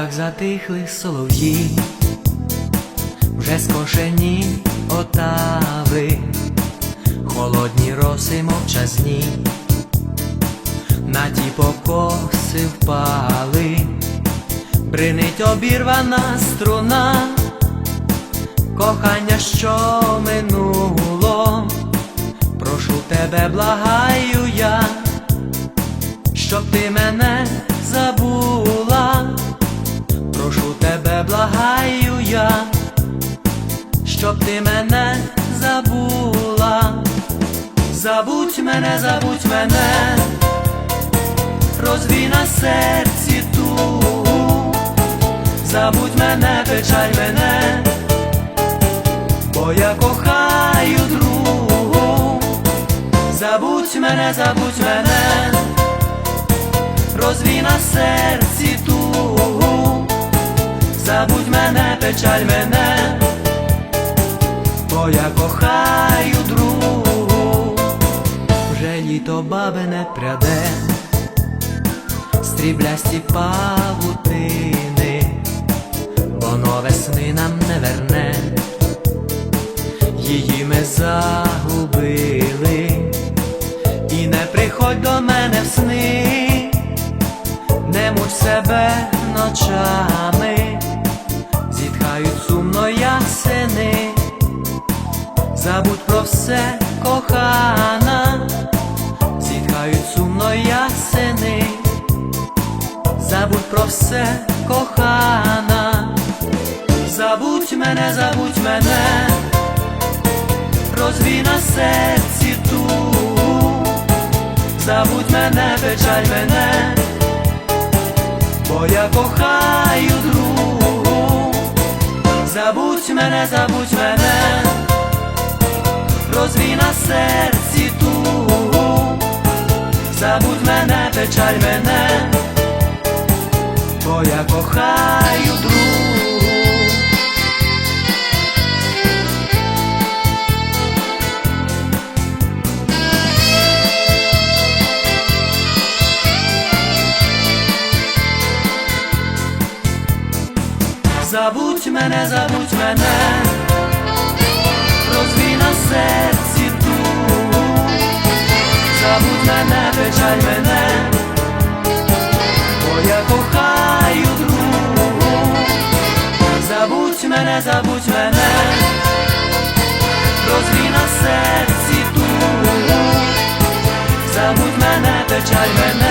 гаях затихли солов'ї, вже скошені отави, холодні роси мовчазні, на ті покоси впали, бринить обірвана струна, кохання, що минуло, прошу тебе, благаю я щоб ти мене щоб ти мене забула, забудь мене, забудь мене, розвій на серці тугу, забудь мене, печаль мене, бо я кохаю другу, забудь мене, забудь мене. Розвій на серці тугу, забудь мене, печаль мене, бо я кохаю другу, вже літо бабине пряде, стріблясті павутини, воно весни нам не верне, її ми загубили. І не приходь до мене в сни, не муч себе ночами, все, кохана, зітхають сумно ясени, забудь про все, кохана, забудь мене, забудь мене, розвій на серці тугу, забудь мене, печаль мене. Бо я кохаю другу, забудь мене, забудь мене, розвій на серці тугу, забудь мене, печаль мене, бо я кохаю другу. Забудь мене, забудь мене, розвій на серці мене, забудь мене, розвій на серці ту, забудь мене, печаль мене.